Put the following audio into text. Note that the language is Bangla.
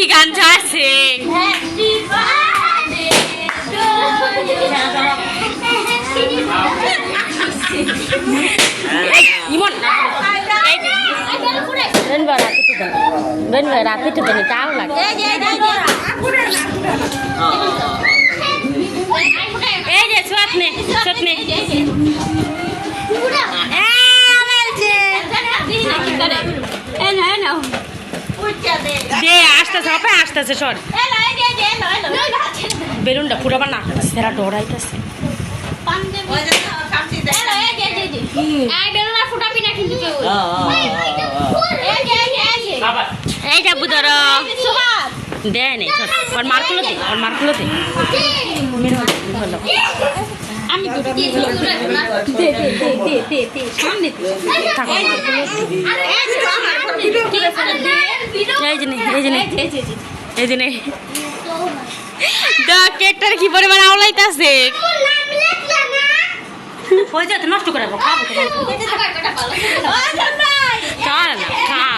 কি গান চাচ্ছে ইমন bên vào là cái আসতেছে হবে আসতেছে সর বেলুনটা ফুটাবার না সেরা ডরাইতেছে এই যাব ধরো দেয় নেই সর ওর মারগুলো দে ওর আমি সামনে যে আমার ফটো কি আছে দে এই যে এই যে এই যে। দেখ কেকটার কি পরিমাণ আওলাইতাছে? ওই যে নষ্ট করে খাব খাব।